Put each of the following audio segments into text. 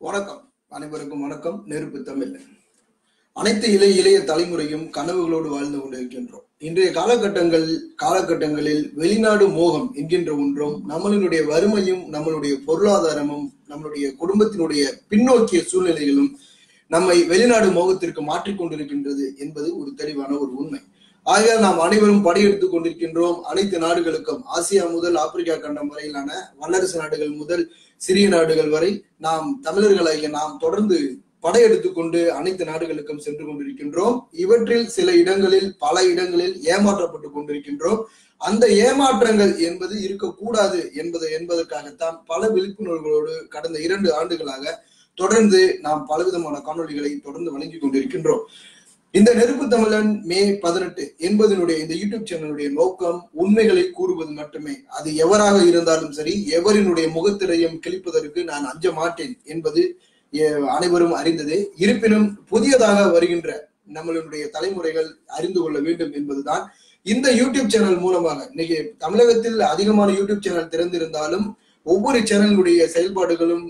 வணக்கம். அனைவருக்கும் வணக்கம். நெருப்பு தமிழ். அனைத்து இளைய இளைய தலைமுறையும் கனவுகளோடு வாழ்ந்து கொண்டிருக்கின்றோம். இன்றைய காலகட்டங்கள் காலகட்டங்களில் வெளிநாடு மோகம் என்கின்ற ஒன்றும் நம்மளுடைய வறுமையும் நம்மளுடைய பொருளாதாரமும் நம்மளுடைய குடும்பத்தினுடைய பின்னோக்கிய சூழ்நிலைகளும் நம்மை வெளிநாடு மோகத்திற்கு மாற்றிக் கொண்டிருக்கின்றது என்பது ஒரு தெளிவான ஒரு உண்மை. ஆகையால் நாம் அனைவரும் படையெடுத்துக் கொண்டிருக்கின்றோம். அனைத்து நாடுகளுக்கும் ஆசியா முதல் ஆப்பிரிக்கா கண்டம் வரையிலான வல்லரசு நாடுகள் முதல் சிறிய நாடுகள் வரை நாம் தமிழர்களாகிய நாம் தொடர்ந்து படையெடுத்துக் கொண்டு அனைத்து நாடுகளுக்கும் சென்று கொண்டிருக்கின்றோம். இவற்றில் சில இடங்களில் பல இடங்களில் ஏமாற்றப்பட்டு கொண்டிருக்கின்றோம். அந்த ஏமாற்றங்கள் என்பது இருக்கக்கூடாது என்பது என்பதற்காகத்தான் பல விழிப்புணர்வுகளோடு கடந்த இரண்டு ஆண்டுகளாக தொடர்ந்து நாம் பலவிதமான காணொலிகளை தொடர்ந்து வழங்கி கொண்டிருக்கின்றோம். இந்த நெருப்பு தமிழன் மே பதினெட்டு என்பதனுடைய இந்த யூடியூப் சேனலுடைய நோக்கம் உண்மைகளை கூறுவது மட்டுமே. அது எவராக இருந்தாலும் சரி எவரினுடைய முகத்திரையும் கிழிப்பதற்கு நான் அஞ்ச மாட்டேன் என்பது அனைவரும் அறிந்ததே. இருப்பினும் புதியதாக வருகின்ற நம்மளுடைய தலைமுறைகள் அறிந்து கொள்ள வேண்டும் என்பதுதான் இந்த யூடியூப் சேனல் மூலமாக. இன்னைக்கு தமிழகத்தில் அதிகமான யூடியூப் சேனல் திறந்திருந்தாலும் ஒவ்வொரு சேனலுடைய செயல்பாடுகளும்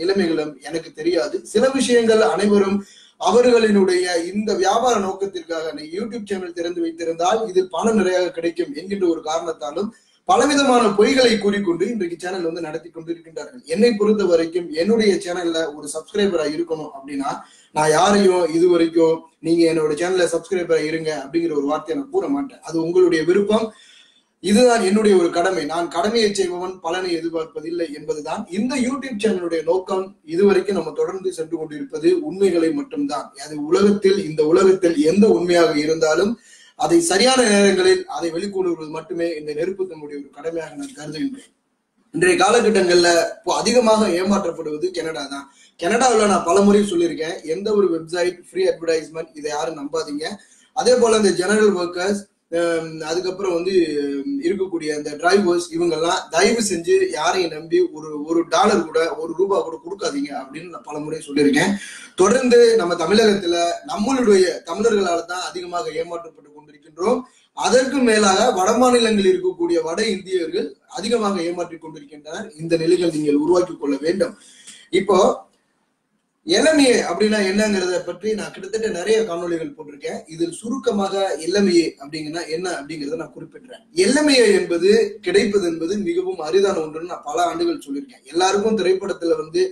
நிலைமைகளும் எனக்கு தெரியாது. சில விஷயங்கள் அனைவரும் அவர்களினுடைய இந்த வியாபார நோக்கத்திற்காக நீ யூடியூப் சேனல் திறந்து வைத்திருந்தால் இதில் பணம் நிறைய கிடைக்கும் என்கின்ற ஒரு காரணத்தாலும் பலவிதமான பொய்களை கூறிக்கொண்டு இன்றைக்கு சேனல் வந்து நடத்தி கொண்டிருக்கின்றார்கள். என்னை பொறுத்த வரைக்கும் என்னுடைய சேனல்ல ஒரு சப்ஸ்கிரைபரா இருக்கணும் அப்படின்னா நான் யாரையும் இது வரைக்கும் நீங்க என்னோட சேனல்ல சப்ஸ்கிரைபரா இருங்க அப்படிங்கிற ஒரு வார்த்தையை நான் கூற மாட்டேன் அது உங்களுடைய விருப்பம். இதுதான் என்னுடைய ஒரு கடமை. நான் கடமையை செய்பவன் பலனை எதிர்பார்ப்பதில்லை என்பதுதான். இந்த யூடியூப் சேனலுடைய நோக்கம் இதுவரைக்கும் நம்ம தொடர்ந்து சென்று கொண்டிருப்பது உண்மைகளை மட்டும்தான். அது உலகத்தில் இந்த உலகத்தில் எந்த உண்மையாக இருந்தாலும் அதை சரியான நேரங்களில் அதை வெளிக்கொண்டு மட்டுமே இந்த நெருப்பு தன்னுடைய ஒரு கடமையாக நான் கருதுகின்றேன். இன்றைய காலகட்டங்கள்ல இப்போ அதிகமாக ஏமாற்றப்படுவது கனடா தான். கனடாவில் நான் பலமுறை சொல்லியிருக்கேன் எந்த ஒரு வெப்சைட் ஃப்ரீ அட்வர்டைஸ்மெண்ட் இதை யாரும் நம்பாதீங்க. அதே போல இந்த ஜெனரல் ஒர்க்கர்ஸ் அதுக்கப்புறம் வந்து இருக்கக்கூடிய அந்த டிரைவர்ஸ் இவங்கெல்லாம் தயவு செஞ்சு யாரையும் நம்பி ஒரு ஒரு டாலர் கூட ஒரு ரூபா கூட கொடுக்காதீங்க அப்படின்னு நான் பலமுறை சொல்லியிருக்கேன். தொடர்ந்து நம்ம தமிழகத்துல நம்மளுடைய தமிழர்களால் தான் அதிகமாக ஏமாற்றப்பட்டு கொண்டிருக்கின்றோம். அதற்கு மேலாக வட மாநிலங்களில் இருக்கக்கூடிய வட இந்தியர்கள் அதிகமாக ஏமாற்றிக் கொண்டிருக்கின்றனர். இந்த நிலைகள் நீங்கள் உருவாக்கி கொள்ள வேண்டும். இப்போ எல்எம்ஏ அப்படின்னா என்னங்கிறத பற்றி நான் கிட்டத்தட்ட நிறைய காணொளிகள் போட்டிருக்கேன். இதில் சுருக்கமாக எல்எம்ஏ அப்படிங்கன்னா என்ன அப்படிங்கிறத நான் குறிப்பிடுறேன் எல்எம்ஏ என்பது கிடைப்பது என்பது மிகவும் அரிதான ஒன்றுன்னு நான் பல ஆண்டுகள் சொல்லியிருக்கேன். எல்லாருக்கும் திரைப்படத்துல வந்து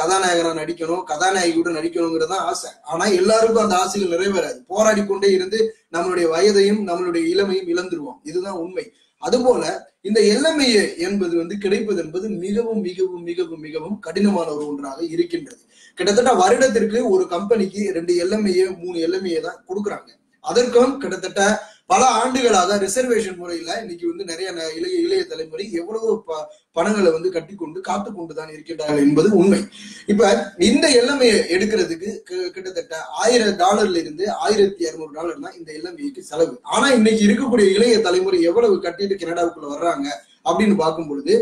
கதாநாயகனா நடிக்கணும் கதாநாயகியோட நடிக்கணுங்கிறது தான் ஆசை. ஆனா எல்லாருக்கும் அந்த ஆசைகள் நிறைவேறாது. போராடி கொண்டே இருந்து நம்மளுடைய வயதையும் நம்மளுடைய இளமையும் இழந்துருவோம். இதுதான் உண்மை. அதுபோல இந்த எல்எம்ஏ என்பது வந்து கிடைப்பது என்பது மிகவும் மிகவும் மிகவும் மிகவும் கடினமான ஒரு ஒன்றாக இருக்கின்றது. கிட்டத்தட்ட வருடத்திற்கு ஒரு கம்பெனிக்கு ரெண்டு எல்எம்ஏ மூணு எல்எம்ஏ தான் கொடுக்குறாங்க. அதற்கும் கிட்டத்தட்ட பல ஆண்டுகளாக ரிசர்வேஷன் முறையில இன்னைக்கு வந்து நிறைய இளைய இளைய தலைமுறை எவ்வளவு ப- பணங்களை வந்து கட்டி கொண்டு காத்து கொண்டுதான் இருக்கின்றார்கள் என்பது உண்மை. இப்ப இந்த எல்எம்ஏ எடுக்கிறதுக்கு கிட்டத்தட்ட ஆயிரம் டாலர்ல இருந்து ஆயிரத்தி இருநூறு டாலர் தான் இந்த எல்எம்ஏக்கு செலவு. ஆனா இன்னைக்கு இருக்கக்கூடிய இளைய தலைமுறை எவ்வளவு கட்டிட்டு கனடாவுக்குள்ள வர்றாங்க அப்படின்னு பார்க்கும் பொழுது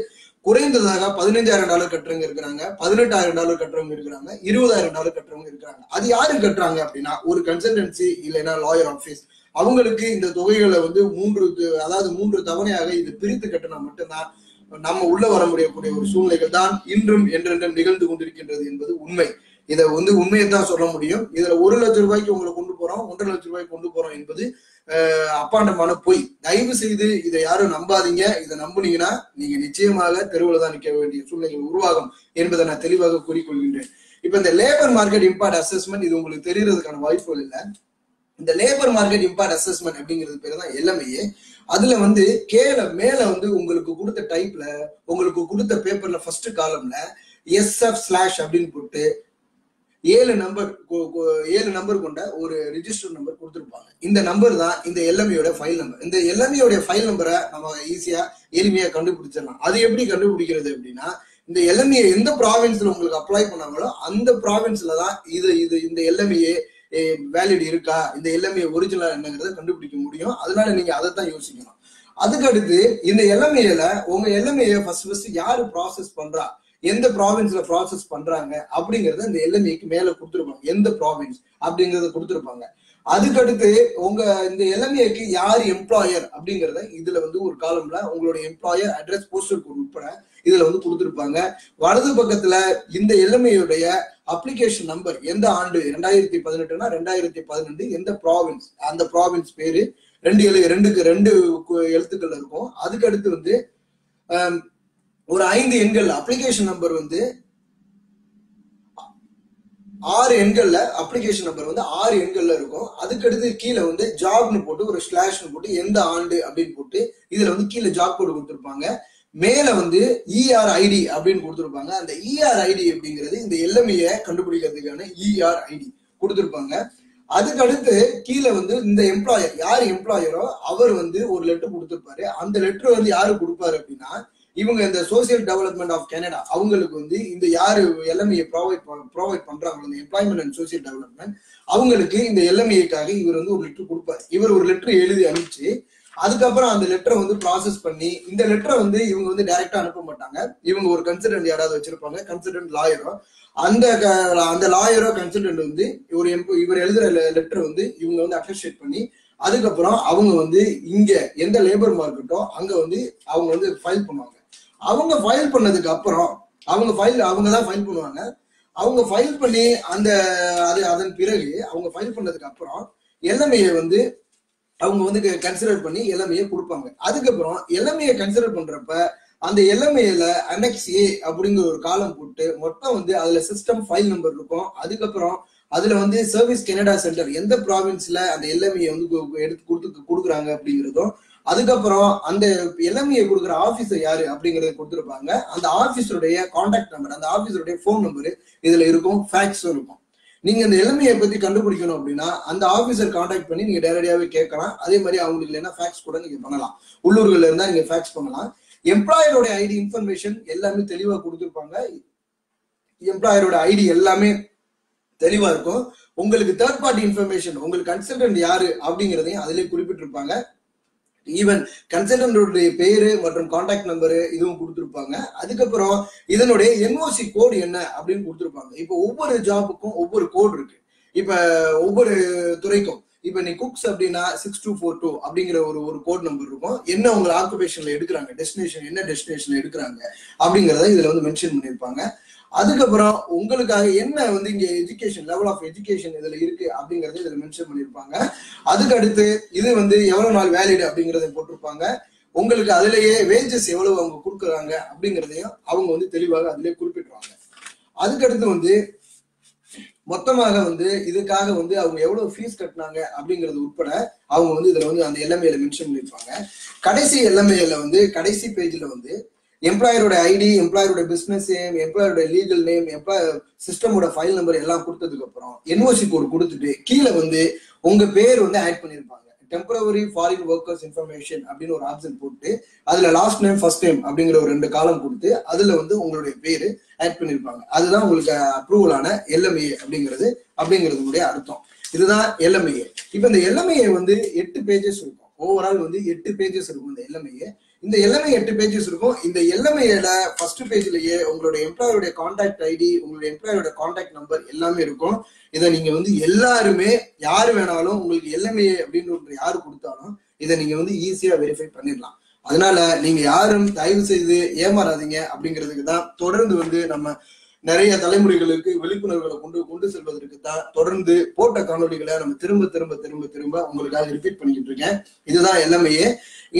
குறைந்ததாக பதினஞ்சாயிரம் டாலர் கட்டுறவங்க இருக்கிறாங்க பதினெட்டாயிரம் டாலர் கட்டுறவங்க இருக்கிறாங்க இருபதாயிரம் டாலர் கட்டுறவங்க இருக்கிறாங்க. அது யாரு கட்டுறாங்க அப்படின்னா ஒரு கன்சல்டன்சி இல்லைன்னா லாயர் ஆஃபீஸ் அவங்களுக்கு இந்த தொகைகளை வந்து மூன்று அதாவது மூன்று தவணையாக இது பிரித்து கட்டினா மட்டும்தான் நம்ம உள்ள வர முடியக்கூடிய ஒரு சூழ்நிலைகள் தான் இன்றும் என்றென்றும் நிகழ்ந்து கொண்டிருக்கின்றது என்பது உண்மை. இதை வந்து உண்மையை தான் சொல்ல முடியும். இதுல ஒரு லட்சம் ரூபாய்க்கு உங்களை கொண்டு போறோம் ஒன்றரை லட்சம் ரூபாய்க்கு கொண்டு போறோம் என்பது அஹ், அப்பாண்டமான பொய். தயவு செய்து இதை யாரும் நம்பாதீங்க. இதை நம்புனீங்கன்னா நீங்க நிச்சயமாக தெருவில் தான் நிற்க வேண்டிய சூழ்நிலைகள் உருவாகும் என்பதை நான் தெளிவாக கூறிக்கொள்கின்றேன். இப்ப இந்த லேபர் மார்க்கெட் இம்பாக்ட் அசஸ்மெண்ட் இது உங்களுக்கு தெரியறதுக்கான வாய்ப்புகள் இல்லை. இந்த லேபர் மார்க்கெட் இம்பாக்ட் அசஸ்மெண்ட் அப்படிங்கிறது பேர் தான் எல்லாமே அதுல வந்து கேல மேல வந்து உங்களுக்கு கொடுத்த டைப்ல உங்களுக்கு கொடுத்த பேப்பர்ல ஃபர்ஸ்ட் காலம்ல எஸ்எஃப் ஸ்லாஷ் அப்படின்னு போட்டு ஏழு நம்பர் ஏழு நம்பர் கொண்ட ஒரு ரிஜிஸ்டர் நம்பர் கொடுத்துருப்பாங்க. இந்த நம்பர் தான் இந்த எல்எம்இயோட ஃபைல் நம்பர் இந்த எல்எம்இயோட ஃபைல் நம்பரை நம்ம ஈஸியா எளிமையா கண்டுபிடிச்சிடலாம். அது எப்படி கண்டுபிடிக்கிறது அப்படின்னா இந்த எல்எம்ஏ எந்த ப்ராவின்ஸ்ல உங்களுக்கு அப்ளை பண்ணாங்களோ அந்த ப்ராவின்ஸ்ல தான் இது இது இந்த எல்எம்ஏ வேலிட் இருக்கா? இந்த எல்எம்ஏ ஒரிஜினல் என்னங்கிறத கண்டுபிடிக்க முடியும். அதனால நீங்க அதை தான் யோசிக்கணும். அதுக்கு அடுத்து இந்த எல்எம்ஏல உங்க எல்எம்ஏ ஃபர்ஸ்ட் ஃபர்ஸ்ட் யாரு ப்ராசஸ் பண்றா? எந்த ப்ராவின்ஸ்ல ப்ராசஸ் பண்றாங்க? அப்படிங்கறத இந்த எல்எம்ஏக்கு மேல கொடுத்துருப்பாங்க. எந்த ப்ராவின்ஸ் அப்படிங்கறத கொடுத்துருப்பாங்க. அதுக்கடுத்து உங்க இந்த எல்எம்ஏக்கு யார் எம்ப்ளாயர் அப்படிங்கறத இதுல வந்து ஒரு காலம்ல உங்களுடைய எம்ப்ளாயர் அட்ரஸ் போஸ்டல் கோட் உட்பட இதுல வந்து கொடுத்துருப்பாங்க. வலது பக்கத்துல இந்த எல்எம்ஏயுடைய அப்ளிகேஷன் நம்பர் எந்த ஆண்டு? ரெண்டாயிரத்தி பதினெட்டுனா ரெண்டாயிரத்தி பதினெண்டு. எந்த ப்ராவின்ஸ் அந்த ப்ராவின்ஸ் பேரு ரெண்டு எழு ரெண்டுக்கு ரெண்டு கு- எழுத்துக்கள் இருக்கும். அதுக்கு அடுத்து வந்து ஒரு ஐந்து எண்கள் அப்ளிகேஷன் நம்பர் வந்து ஆறு எண்கள்ல அப்ளிகேஷன் நம்பர் வந்து ஆறு எண்கள்ல இருக்கும். அதுக்கு அடுத்து கீழே வந்து ஜாப்னு போட்டு ஒரு ஸ்லாஷ்னு போட்டு எந்த ஆண்டு அப்படின்னு போட்டு இதுல வந்து கீழே ஜாப் கோடு கொடுத்துருப்பாங்க. மேல வந்து இஆர் ஐடி அப்படின்னு கொடுத்துருப்பாங்க. அந்த இஆர் ஐடி அப்படிங்கிறது இந்த எல்எம்ஐய கண்டுபிடிக்கிறதுக்கான இஆர் ஐடி கொடுத்துருப்பாங்க. அதுக்கு அடுத்து கீழே வந்து இந்த எம்ப்ளாயர் யார் எம்ப்ளாயரோ அவர் வந்து ஒரு லெட்டர் கொடுத்துருப்பாரு. அந்த லெட்டர் வந்து யாரு கொடுப்பாரு அப்படின்னா இவங்க இந்த சோசியல் டெவலப்மெண்ட் ஆஃப் கனடா அவங்களுக்கு வந்து இந்த யாரு எல்எம்ஐ ப்ரொவைட் ப்ரொவைட் பண்றாங்களோ இந்த எம்ப்ளாய்மெண்ட் அண்ட் சோசியல் டெவலப்மெண்ட் அவங்களுக்கு இந்த எல்எம்ஐக்காக இவர் வந்து ஒரு லெட்டர் கொடுப்பாரு. இவர் ஒரு லெட்டர் எழுதி அனுப்பிச்சு அதுக்கப்புறம் அந்த லெட்டரை வந்து ப்ராசஸ் பண்ணி இந்த லெட்டரை வந்து இவங்க வந்து டைரக்டா அனுப்ப மாட்டாங்க. இவங்க ஒரு கன்சல்டன்ட் யாராவது வச்சிருப்பாங்க கன்சல்டன்ட் லாயரோ அந்த க- அந்த லாயரோ கன்சல்டன்ட் வந்து ஒரு எம்போ இவர் எழுதுற லெட்டர் வந்து இவங்க வந்து அப்ரிஷியேட் பண்ணி அதுக்கப்புறம் அவங்க வந்து இங்க எந்த லேபர் மார்க்கெட்டோ அங்க வந்து அவங்க வந்து ஃபைல் பண்ணுவாங்க. அவங்க ஃபைல் பண்ணதுக்கு அப்புறம் அவங்க ஃபைல் அவங்க தான் ஃபைல் பண்ணுவாங்க. அவங்க ஃபைல் பண்ணி அந்த அது அதன் பிறகு அவங்க ஃபைல் பண்ணதுக்கு அப்புறம் எல்எம்ஏ வந்து அவங்க வந்து கன்சிடர் பண்ணி எல்லாமே கொடுப்பாங்க. அதுக்கப்புறம் எல்லாமே கன்சிடர் பண்றப்ப அந்த எல்லாமேல அனெக்ஸ் ஏ அப்படிங்கிற ஒரு காலம் போட்டு மொத்தம் வந்து அதுல சிஸ்டம் ஃபைல் நம்பர் இருக்கும். அதுக்கப்புறம் அதுல வந்து சர்வீஸ் கனடா சென்டர் எந்த ப்ராவின்ஸ்ல அந்த எல்லாமே வந்து எடுத்து கொடுத்து கொடுக்குறாங்க அப்படிங்கிறதும் அதுக்கப்புறம் அந்த எல்லாமே கொடுக்குற ஆபீசர் யாரு அப்படிங்கறத கொடுத்துருப்பாங்க. அந்த ஆபீஸருடைய கான்டாக்ட் நம்பர் அந்த ஆபீஸருடைய ஃபோன் நம்பர் இதுல இருக்கும் ஃபேக்ஸும் இருக்கும். நீங்க இந்த எளிமையை பத்தி கண்டுபிடிக்கணும் அப்படின்னா அந்த ஆபீசர் கான்டாக்ட் பண்ணி நீங்க நேரடியாவே கேட்கலாம். அதே மாதிரி அவங்களுக்கு இல்லைன்னா ஃபேக்ஸ் கூட நீங்க பண்ணலாம். உள்ளூர்கள்ல இருந்தா நீங்க ஃபேக்ஸ் பண்ணலாம். எம்ப்ளாயரோட ஐடி இன்ஃபர்மேஷன் எல்லாமே தெளிவா கொடுத்துருப்பாங்க. எம்ப்ளாயரோட ஐடி எல்லாமே தெளிவா இருக்கும். உங்களுக்கு தேர்ட் பார்ட்டி இன்ஃபர்மேஷன் உங்களுக்கு கன்சல்டன்ட் யாரு அப்படிங்கிறதையும் அதிலே குறிப்பிட்டிருப்பாங்க. ஈவன் கன்சல்டன்டோடைய பேரு மற்றும் கான்டாக்ட் நம்பரு இதுவும் கொடுத்துருப்பாங்க. அதுக்கப்புறம் இதனுடைய என்ஓசி கோடு என்ன அப்படின்னு கொடுத்துருப்பாங்க. இப்போ ஒவ்வொரு ஜாபுக்கும் ஒவ்வொரு கோடு இருக்கு. இப்ப ஒவ்வொரு துறைக்கும் இப்ப நீ குக்ஸ் அப்படின்னா சிக்ஸ் டூ ஃபோர் டூ அப்படிங்கிற ஒரு ஒரு கோட் நம்பர் இருக்கும். என்ன உங்களை ஆக்குபேஷன்ல எடுக்கிறாங்க? டெஸ்டினேஷன் என்ன டெஸ்டினேஷன்ல எடுக்கிறாங்க? அப்படிங்கறத இதுல வந்து மென்ஷன் பண்ணியிருப்பாங்க. அதுக்கப்புறம் உங்களுக்காக என்ன வந்து இங்க எஜுகேஷன் லெவல் ஆஃப் எஜுகேஷன் இதுல இருக்கு அப்படிங்கறத இதுல மென்ஷன் பண்ணியிருப்பாங்க. அதுக்கு அடுத்து இது வந்து எவ்வளவு நாள் வேலிட் அப்படிங்கறத போட்டிருப்பாங்க. உங்களுக்கு அதுலயே வேஜஸ் எவ்வளவு அவங்க கொடுக்குறாங்க அப்படிங்கறதையும் அவங்க வந்து தெளிவாக அதுலயே குறிப்பிட்டுருவாங்க. அதுக்கடுத்து வந்து மொத்தமாக வந்து இதுக்காக வந்து அவங்க எவ்வளவு ஃபீஸ் கட்டினாங்க அப்படிங்கிறது உட்பட அவங்க வந்து இதுல வந்து அந்த எல்எம்ஏல மென்ஷன் பண்ணிருப்பாங்க கடைசி எல்எம்ஏல வந்து கடைசி பேஜ்ல வந்து எம்ப்ளாயரோட ஐடி எம்ப்ளாயரோட பிசினஸ் நேம் எம்ப்ளாயரோட லீகல் நேம் எம்ப்ளாயர் சிஸ்டமோட ஃபைல் நம்பர் எல்லாம் கொடுத்ததுக்கு அப்புறம் என்ஓசி கோட் கொடுத்துட்டு கீழே வந்து உங்க பேர் வந்து ஆட் பண்ணியிருப்பாங்க. டெம்பரவரி ஃபாரின் ஒர்க்கர்ஸ் இன்ஃபர்மேஷன் அப்படின்னு ஒரு ஆப்ஷன் போட்டு அதுல லாஸ்ட் நேம் ஃபர்ஸ்ட் நேம் அப்படிங்கிற ஒரு ரெண்டு காலம் கொடுத்து அதுல வந்து உங்களுடைய பேரு ஆட் பண்ணியிருப்பாங்க. அதுதான் உங்களுக்கு அப்ரூவலான எல்எம்ஏ அப்படிங்கிறது அப்படிங்கிறதுடைய அர்த்தம். இதுதான் எல்எம்ஏ இப்ப இந்த எல்எம்ஏ வந்து எட்டு பேஜஸ் இருக்கும். ஓவரால் வந்து எட்டு பேஜஸ் இருக்கும் இந்த எல்எம்ஏ இந்த எல்லாமே எட்டு பேஜஸ் இருக்கும். இந்த எல்லாமேல ஃபர்ஸ்ட் பேஜ்லயே உங்களோட எம்ப்ளாயருடைய கான்டாக்ட் ஐடி உங்களுடைய எம்ப்ளாயரோட கான்டாக்ட் நம்பர் எல்லாமே இருக்கும். இதை நீங்க வந்து எல்லாருமே யாரு வேணாலும் உங்களுக்கு எல்லாமே அப்படின்னு ஒன்று யாரு கொடுத்தாலும் இதை நீங்க வந்து ஈஸியா வெரிஃபை பண்ணிடலாம். அதனால நீங்க யாரும் தயவு செய்து ஏமாறாதீங்க அப்படிங்கிறதுக்கு தான் தொடர்ந்து வந்து நம்ம நிறைய தலைமுறைகளுக்கு விழிப்புணர்வுகளை கொண்டு கொண்டு செல்வதற்கு தான் தொடர்ந்து போட்ட காணொலிகளை நம்ம திரும்ப திரும்ப திரும்ப திரும்ப உங்களுக்காக ரிப்பீட் பண்ணிக்கிட்டு இருக்கேன். இதுதான் எல்லாமே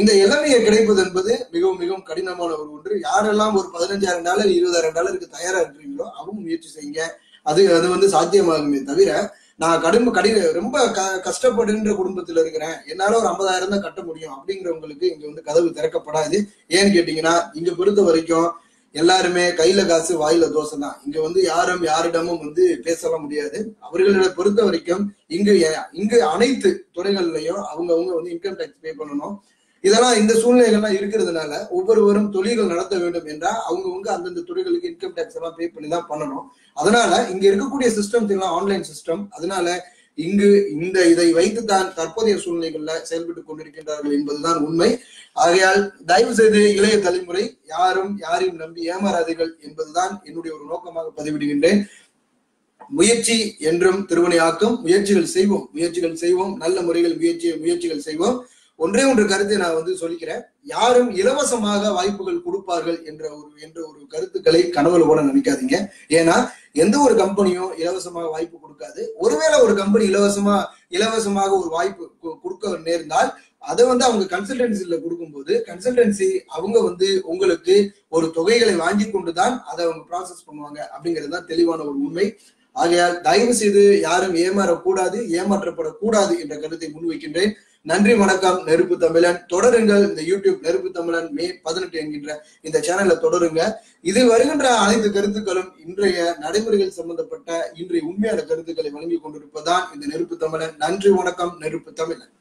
இந்த இளமையை கிடைப்பது என்பது மிகவும் மிகவும் கடினமான ஒரு ஒன்று. யாரெல்லாம் ஒரு பதினஞ்சாயிரம் டாலர் இருபதாயிரம் டாலருக்கு தயாரா இருக்கிறீங்களோ அவங்க முயற்சி செய்யுங்க. அது அது வந்து சாத்தியமாகுமே தவிர நான் கடும் கடி ரொம்ப க கஷ்டப்படுகின்ற குடும்பத்துல இருக்கிறேன். என்னால ஒரு ஐம்பதாயிரம் தான் கட்ட முடியும் அப்படிங்கிறவங்களுக்கு இங்க வந்து கதவு திறக்கப்படாது. ஏன்னு கேட்டீங்கன்னா இங்க பொறுத்த வரைக்கும் எல்லாருமே கையில காசு வாயில தோசை தான் இங்க வந்து யாரும் யாரிடமும் வந்து பேசலாம் முடியாது. அவர்களை பொறுத்த வரைக்கும் இங்கு இங்கு அனைத்து துறைகள்லயும் அவங்கவுங்க வந்து இன்கம் டேக்ஸ் பே பண்ணணும். இதெல்லாம் இந்த சூழ்நிலைகள்லாம் இருக்கிறதுனால ஒவ்வொருவரும் தொழில்கள் நடத்த வேண்டும் என்றால் அவங்கவுங்க அந்தந்த துறைகளுக்கு இன்கம் டேக்ஸ் எல்லாம் பே பண்ணி தான் பண்ணணும். அதனால இங்க இருக்கக்கூடிய சிஸ்டம்ஸ் எல்லாம் ஆன்லைன் சிஸ்டம் அதனால இங்கு இந்த இதை வைத்துத்தான் தற்போதைய சூழ்நிலைகள்ல செயல்பட்டு கொண்டிருக்கின்றார்கள் என்பதுதான் உண்மை. ஆகையால் தயவு செய்து இளைய தலைமுறை யாரும் யாரையும் நம்பி ஏமாறாதீர்கள் என்பதுதான் என்னுடைய ஒரு நோக்கமாக பதிவிடுகின்றேன். முயற்சி என்றும் திருவனையாக்கும் முயற்சிகள் செய்வோம் முயற்சிகள் செய்வோம் நல்ல முறைகள் முயற்சி முயற்சிகள் செய்வோம். ஒன்றே ஒன்று கருத்தை நான் வந்து சொல்லிக்கிறேன். யாரும் இலவசமாக வாய்ப்புகள் கொடுப்பார்கள் என்ற ஒரு என்ற ஒரு கருத்துக்களை கனவுல கூட நினைக்காதீங்க. ஏன்னா எந்த ஒரு கம்பெனியும் இலவசமாக வாய்ப்பு கொடுக்காது. ஒருவேளை ஒரு கம்பெனி இலவசமா இலவசமாக ஒரு வாய்ப்பு கொடுக்க நேர்ந்தால் அதை வந்து அவங்க கன்சல்டன்சில கொடுக்கும்போது கன்சல்டன்சி அவங்க வந்து உங்களுக்கு ஒரு தொகைகளை வாங்கி கொண்டுதான் அதை அவங்க ப்ராசஸ் பண்ணுவாங்க அப்படிங்கிறது தான் தெளிவான ஒரு உண்மை. ஆகையால் தயவு செய்து யாரும் ஏமாறக்கூடாது ஏமாற்றப்படக்கூடாது என்ற கருத்தை முன்வைக்கின்றேன். நன்றி வணக்கம் நெருப்பு தமிழன். தொடருங்கள். இந்த யூடியூப் நெருப்பு தமிழன் மே பதினெட்டு என்கின்ற இந்த சேனல்ல தொடருங்க. இது வருகின்ற அனைத்து கருத்துக்களும் இன்றைய நடைமுறைகள் சம்பந்தப்பட்ட இன்றைய உண்மையான கருத்துக்களை வழங்கி கொண்டிருப்பதுதான் இந்த நெருப்பு தமிழன். நன்றி வணக்கம் நெருப்பு தமிழன்.